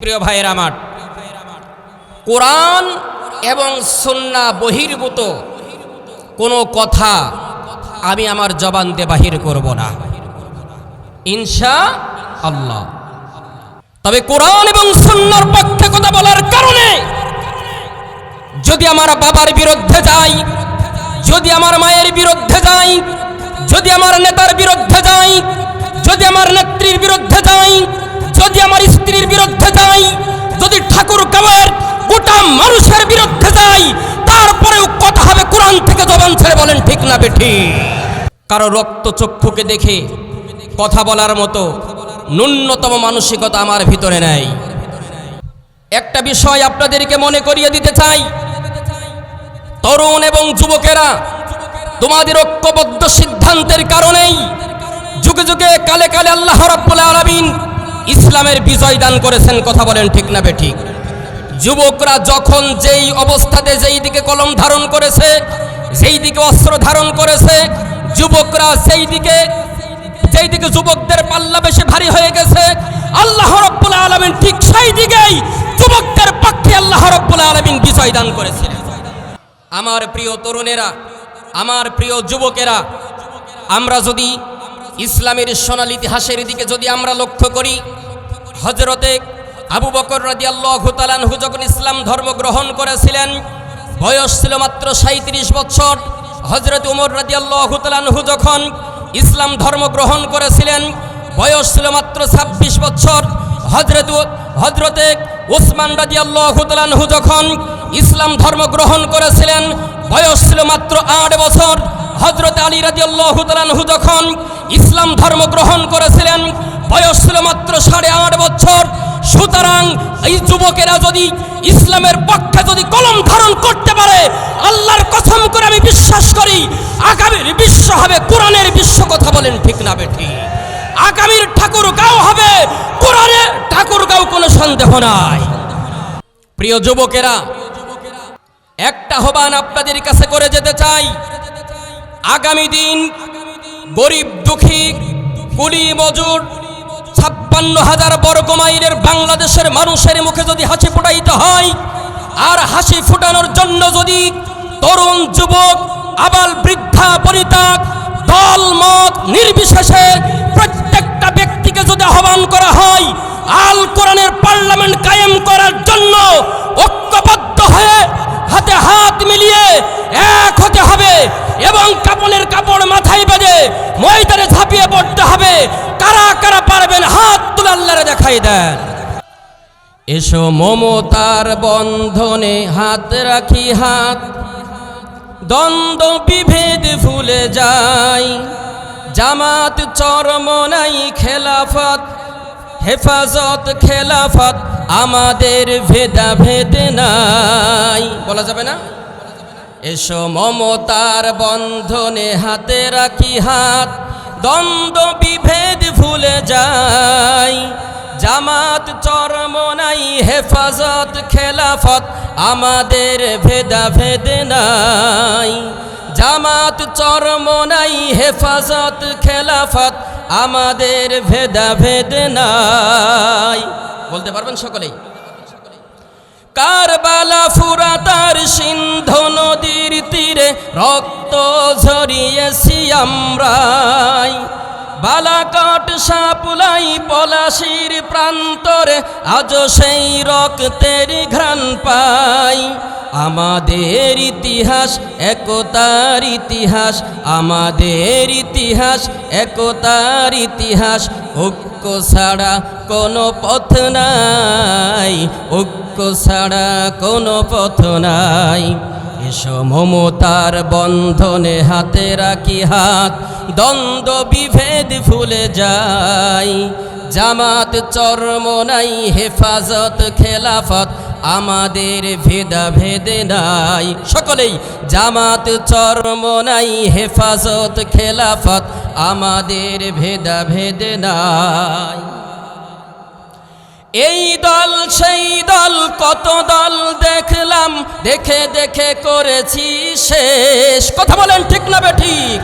প্রিয় ভাইয়ের আমার, কোরআন এবং সন্না বহির্ভূত কোনো কথা আমি আমার জবান জবানতে বাহির করব না। ইনশা আল্লাহ তবে কোরআন এবং সন্ন্যার পক্ষে কথা বলার কারণে যদি আমার বাবার বিরুদ্ধে যাই, যদি আমার মায়ের বিরুদ্ধে যাই, যদি আমার নেতার বিরুদ্ধে যাই, যদি আমার নেত্রীর বিরুদ্ধে যাই যদি আমার স্ত্রীর বিরুদ্ধে যাই, যদি ঠাকুর গাঁয়ের গোটা মানুষের বিরুদ্ধে যাই, তারপরেও কথা হবে কোরআন থেকে জবান ছেড়ে বলেন, ঠিক না বেঠি? কারও রক্ত চক্ষুকে দেখে কথা বলার মতো ন্যূনতম মানসিকতা আমার ভিতরে নেই। একটা বিষয় আপনাদেরকে মনে করিয়ে দিতে চাই। তরুণ এবং যুবকেরা, তোমাদের ঐক্যবদ্ধ সিদ্ধান্তের কারণেই যুগে যুগে কালে কালে আল্লাহ রাব্বুল আলামিন ইসলামের বিজয় দান করেছেন, কথা বলেন ঠিক না বেঠিক যুবকরা যখন যেই অবস্থাতে যেই দিকে কলম ধারণ করেছে, যেই দিকে অস্ত্র ধারণ করেছে, যুবকরা সেই দিকে, যেই দিকে যুবকদের পাল্লা বেশি ভারী হয়ে গেছে, আল্লাহ রব্বুল আলামিন ঠিক সেই দিকেই যুবকদের পক্ষে আল্লাহ রব্বুল আলামিন বিজয় দান করেছিলেন। আমার প্রিয় তরুণেরা, আমার প্রিয় যুবকেরা, আমরা যদি ইসলামের সোনাল ইতিহাসের দিকে যদি আমরা লক্ষ্য করি হজরতে আবু বকর রাজি তালানহু যখন ইসলাম ধর্ম গ্রহণ করেছিলেন, বয়স ছিল মাত্র সাঁত্রিশ বছর হজরত উমর রাজি তালানহু যখন ইসলাম ধর্ম গ্রহণ করেছিলেন, বয়স ছিল মাত্র ছাব্বিশ বছর হজরত হজরতে ওসমান রাজি তালানহু যখন ইসলাম ধর্ম গ্রহণ করেছিলেন, বয়স ছিল মাত্র আট বছর হজরত আলী রাজি আল্লাহ তালানহু যখন ইসলাম ধর্ম গ্রহণ করেছিলেন, বয়স ছিল মাত্র সাড়ে আট বছর। সুতরাং এই যুবকেরা যদি ইসলামের পক্ষে যদি কলম ধারণ করতে পারে, আল্লাহর কথম করে আমি বিশ্বাস করি, আগামীর বিশ্ব হবে কোরআনের বিশ্ব কথা বলেন ঠিক না বেঠি। আগামীর ঠাকুর গাও হবে কোরআনের ঠাকুর গাও কোনো সন্দেহ নাই। প্রিয় যুবকেরা, একটা হবান আপনাদের কাছে করে যেতে চাই। আগামী দিন গরিব দুঃখী, কুলি মজুর, ছাপ্পান্ন হাজার বর্গ মাইলের বাংলাদেশের মানুষের মুখে যদি হাসি ফুটাইতে হয়, আর হাসি ফুটানোর জন্য যদি তরুণ যুবক, আবাল বৃদ্ধা পরিতাক দল, মত নির্বিশেষে প্রত্যেকটা ব্যক্তিকে যদি আহ্বান করা হয়, আল কোরআনের পার্লামেন্ট কায়েম করার জন্য ঐক্যবদ্ধ হয়ে হাতে হাত মিলিয়ে এক হতে হবে এবং কাপড়ের কাপড় মাথায় বেঁধে ময়দানে ঝাঁপিয়ে পড়তে হবে। কারা কারা পারবেন? হাত তুলে আল্লাহরে দেখাই দেন। এসো মমতার বন্ধনে হাত রাখি হাত। দ্বন্দ্ব বিভেদ ভুলে যাই। জামাত চরমনাই খেলাফত, হেফাজত খেলাফত। আমাদের ভেদা ভেদ নাই। বলা যাবে না? এসো মমতার বন্ধনে হাতে রাখি হাত, দ্বন্দ্ব বিভেদ ভুলে যাই। জামাত চরমনাই হেফাজত, খেলাফত, আমাদের ভেদা ভেদ নাই। জামাত চরমনাই হেফাজত, খেলাফত, আমাদের ভেদা ভেদ নাই। বলতে পারবেন সকলেই? কারবালা ফুরাতার সিন্ধু নদীর তীরে রক্ত ঝরিয়েছি আমরাই। বালাকট সাপুলাই পলাশির প্রান্তরে আজ সেই রক্তের ঘ্রাণ পাই। আমাদের ইতিহাস একতার ইতিহাস, আমাদের ইতিহাস একতার ইতিহাস। ঐক্য ছাড়া কোনো পথ নাই, ঐক্য ছাড়া কোনো পথ নাই। এসো মমতার বন্ধনে হাতে রাখি হাত, দ্বন্দ্ব বিভেদ ফুলে যাই। জামাত চরমনাই হেফাজত, খেলাফত আমাদের ভেদা ভেদে নাই। সকলেই জামাত চরমনাই হেফাজত, খেলাফত আমাদের ভেদা ভেদে নাই। এই দল, সেই দল, কত দল দেখলাম, দেখে দেখে করেছি শেষ। কথা বলেন ঠিক না বে ঠিক?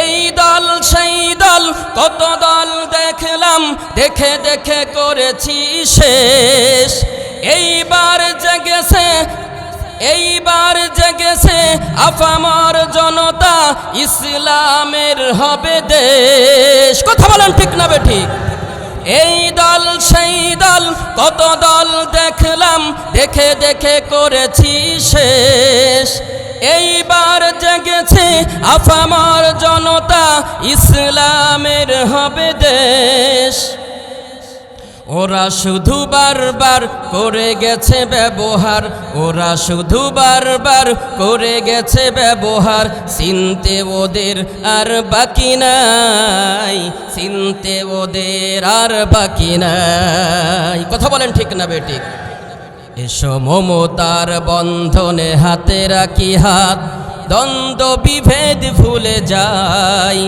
এই দল, সেই দল, কত দল দেখলাম, দেখে দেখে করেছি শেষ। এইবার জেগেছে এইবার জেগেছে আফামর জনতা, ইসলামের হবে দেশ। কথা বলেন ঠিক না বেঠিক এই দল, সেই দল, কত দল দেখলাম, দেখে দেখে করেছি শেষ। এইবার জেগেছে আফামার জনতা, ইসলামের হবে দেশ। ওরা শুধু বারবার করে গেছে ব্যবহার, ওরা শুধু বারবার করে গেছে ব্যবহার, চিনতে ওদের আর বাকি নাই, চিনতে ওদের আর বাকি নাই। কথা বলেন ঠিক না বেঠিক এসো মমতার বন্ধনে হাতে রাখি হাত, দ্বন্দ্ব বিভেদ ভুলে যাই,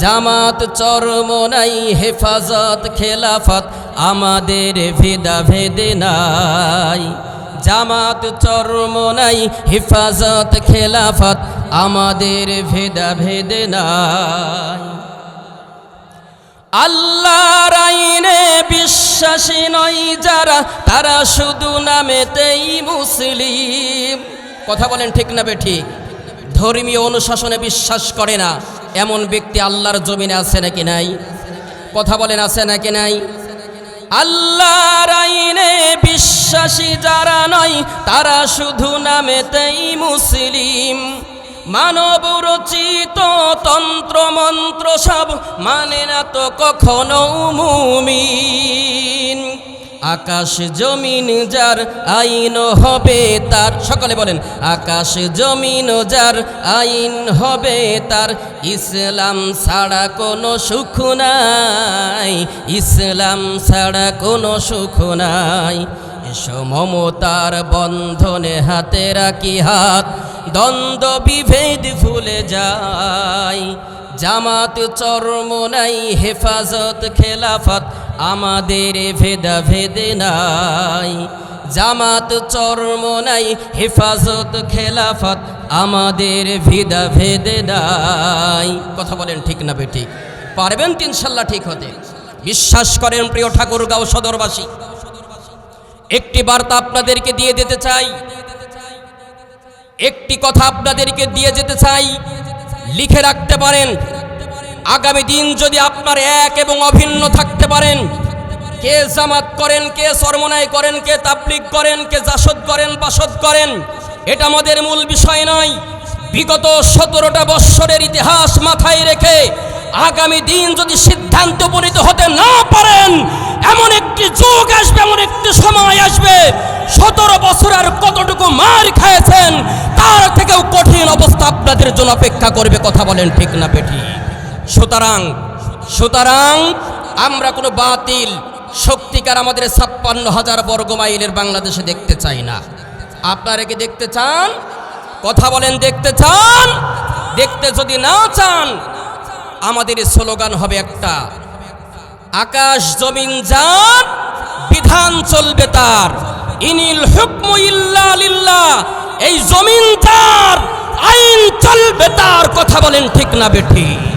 জামাত চরমনাই হেফাজত, খেলাফত আমাদের ভেদা ভেদে নাই। জামাত চরমনাই হেফাজত, খেলাফত আমাদের ভেদা ভেদে নাই। আল্লাহর আইনে বিশ্বাসী নয় যারা, তারা শুধু নামেতেই মুসলিম। কথা বলেন ঠিক না বেঠি? ধর্মীয় অনুশাসনে বিশ্বাস করে না। এমন ব্যক্তি আল্লাহর জমিনে আছে নাকি নাই? কথা বলেন আছে নাকি নাই? আল্লাহর আইনে বিশ্বাসী যারা নয়, তারা শুধু নামেতেই মুসলিম। মানব রচিত তন্ত্র মন্ত্র সব মানে না তো কখনো মুমিন। আকাশ জমিন যার আইন হবে তার, সকলে বলেন, আকাশ জমিন যার আইন হবে তার, ইসলাম ছাড়া কোনো সুখ নাই, ইসলাম ছাড়া কোনো সুখ নাই। এসো মমতার বন্ধনে হাতে রাখি হাত, দ্বন্দ্ব বিভেদ ভুলে যায় জামাত চরমনাই হেফাজত, খেলাফত আমাদের ভেদা ভেদে নাই। জামাত চরমনাই হেফাজত, খেলাফত আমাদের ভেদা ভেদে নাই। কথা বলেন ঠিক না বে ঠিক পারবেন তো ইনশাল্লাহ ঠিক হতে? বিশ্বাস করেন প্রিয় ঠাকুরগাঁও সদরবাসী, একটি বার্তা আপনাদেরকে দিয়ে দিতে চাই। একটি কথা আপনাদেরকে দিয়ে যেতে চাই লিখে রাখতে পারেন। আগামী দিন যদি আপনার এক এবং অভিন্ন থাকতে পারেন, কে জামাত করেন, কে সরমনাই করেন, কে তাবলিক করেন, কে জাসদ করেন, বাসদ করেন, এটা আমাদের মূল বিষয় নয়। বিগত সতেরোটা বৎসরের ইতিহাস মাথায় রেখে আগামী দিন যদি সিদ্ধান্ত উপনীত হতে না পারেন, এমন একটি যুগ আসবে, এমন একটি সময় আসবে সতেরো বছর আর কতটুকু মার খেয়েছেন, তার থেকেও কঠিন অবস্থা আপনাদের জন্য অপেক্ষা করবে, কথা বলেন ঠিক না পেটি সুতরাং সুতরাং আমরা কোনো বাতিল, শক্তিকার আমাদের ছাপ্পান্ন হাজার বর্গ মাইলের বাংলাদেশে দেখতে চাই না। আপনারা কি দেখতে চান? কথা বলেন, দেখতে চান? দেখতে যদি না চান, আমাদের স্লোগান হবে একটা, আকাশ জমিন যান বিধান চলবে তার। ইনিল এই জমিন তার আইন চলবে তার কথা বলেন ঠিক না বেঠিক